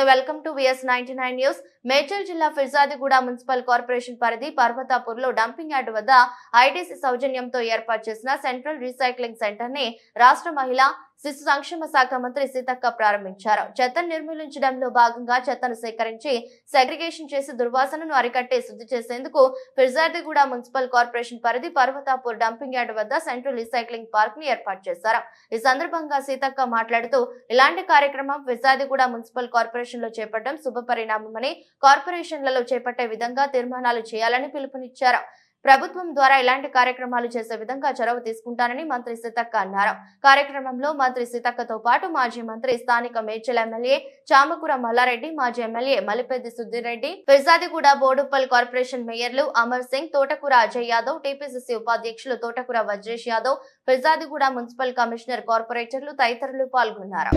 నమస్తే welcome to VS ninety nine news. Medchal జిల్లా Firzadiguda municipal corporation పరిధి పర్వతాపూర్లో డంపింగ్ యార్డ్ వద్ద ఐటీసీ సౌజన్యంతో ఏర్పాటు చేసిన సెంట్రల్ రీసైక్లింగ్ సెంటర్ని రాష్ట్ర మహిళా శిశు సంక్షేమ శాఖ మంత్రి సీతక్క ప్రారంభించారు. చెత్తను నిర్మూలించడంలో భాగంగా చెత్తను సేకరించి సెగ్రిగేషన్ చేసి దుర్వాసనను అరికట్టే శుద్ధి చేసేందుకు ఫిర్జాదిగూడ మున్సిపల్ కార్పొరేషన్ పరిధి పర్వతాపూర్ డంపింగ్ యార్డ్ వద్ద సెంట్రల్ రీసైక్లింగ్ పార్క్ని ఏర్పాటు చేశారు. ఈ సందర్భంగా సీతక్క మాట్లాడుతూ ఇలాంటి కార్యక్రమం ఫిర్జాదిగూడ మున్సిపల్ కార్పొరేషన్లో చేపట్టడం శుభ పరిణామమని కార్పొరేషన్లలో చేపట్టే విధంగా తీర్మానాలు చేయాలని పిలుపునిచ్చారు. ప్రభుత్వం ద్వారా ఇలాంటి కార్యక్రమాలు చేసే విధంగా చొరవ తీసుకుంటానని మంత్రి సీతక్క అన్నారు. కార్యక్రమంలో మంత్రి సీతక్కతో పాటు మాజీ మంత్రి స్థానిక మేడ్చల్ ఎమ్మెల్యే చామకూర మల్లారెడ్డి మాజీ ఎమ్మెల్యే మలిపెద్ది సుధీరెడ్డి ఫిర్జాదిగూడ బోడుప్పల్ కార్పొరేషన్ మేయర్లు అమర్ సింగ్ తోటకూర అజయ్ యాదవ్ టీపీసీసీ ఉపాధ్యక్షులు తోటకూర వజ్రేష్ యాదవ్ ఫిర్జాదిగూడ మున్సిపల్ కమిషనర్ కార్పొరేటర్లు తదితరులు పాల్గొన్నారు.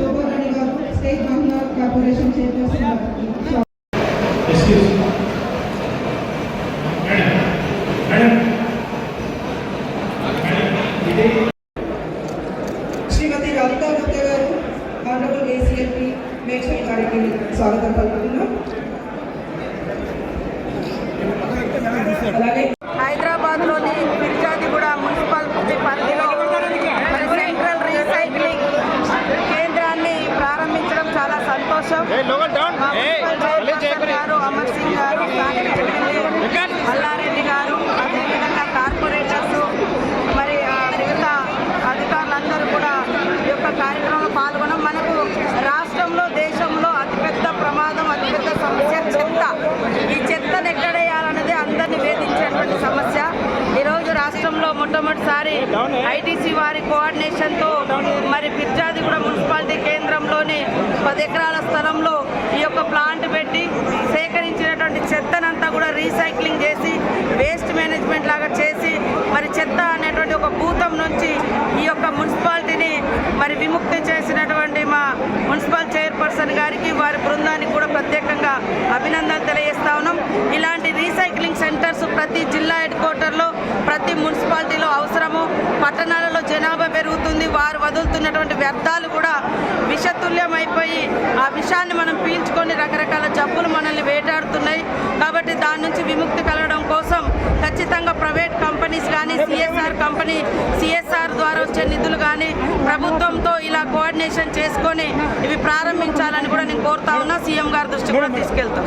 మేడ్చల్ గారికి స్వాగతం పలుకుతున్నాం. అలాగే హైదరాబాద్లోని ఫిర్జాదిగూడ మున్సిపాలిటీ పరిధిలో మరి సెంట్రల్ రీసైక్లింగ్ కేంద్రాన్ని ప్రారంభించడం చాలా సంతోషం మా మున్సిపల్ చైర్పర్సన్ గారు అమర్ సింగ్ గారు స్థానిక ఎమ్మెల్యే మల్లారెడ్డి గారు అదేవిధంగా కార్పొరేటర్స్ మరి ఆ, మిగతా అధికారులందరూ కూడా ఈ యొక్క కార్యక్రమంలో పాల్గొనడం మనకు రాష్ట్రంలో దేశంలో అతిపెద్ద ప్రమాదం అతిపెద్ద సమస్య చెత్త ఈ చెత్తను ఎక్కడేయాలన్నది అందరిని వేధించేటువంటి సమస్య ఈరోజు రాష్ట్రంలో మొట్టమొదటిసారి ఐటీసీ వారి కోఆర్డినేషన్తో మరి కూడా మున్సిపాలిటీ కేంద్రంలోని పది ఎకరాల స్థలంలో ఈ యొక్క ప్లాంట్ పెట్టి సేకరించినటువంటి చెత్తనంతా కూడా రీసైక్లింగ్ చేసి వేస్ట్ మేనేజ్మెంట్ లాగా చేసి మరి చెత్త అనేటువంటి ఒక భూతం నుంచి ఈ యొక్క మున్సిపాలిటీని మరి విముక్తి చేసినటువంటి మా మున్సిపల్ చైర్పర్సన్ గారికి వారి బృందానికి కూడా ప్రత్యేకంగా అభినందనలు తెలియజేస్తా ఉన్నాం. ఇలాంటి రీసైక్లింగ్ సెంటర్స్ ప్రతి జిల్లా హెడ్ క్వార్టర్లో అవసరము. పట్టణాలలో జనాభా పెరుగుతుంది. వారు వదులుతున్నటువంటి వ్యర్థాలు కూడా విషతుల్యం అయిపోయి ఆ విషాన్ని మనం పీల్చుకొని రకరకాల జబ్బులు మనల్ని వేటాడుతున్నాయి. కాబట్టి దాని నుంచి విముక్తి కలగడం కోసం ఖచ్చితంగా ప్రైవేట్ కంపెనీస్ కానీ సిఎస్ఆర్ కంపెనీ సిఎస్ఆర్ ద్వారా వచ్చే నిధులు కానీ ప్రభుత్వంతో ఇలా కోఆర్డినేషన్ చేసుకొని ఇవి ప్రారంభించాలని కూడా నేను కోరుతా ఉన్నా. సీఎం గారి దృష్టి కూడా తీసుకెళ్తాం.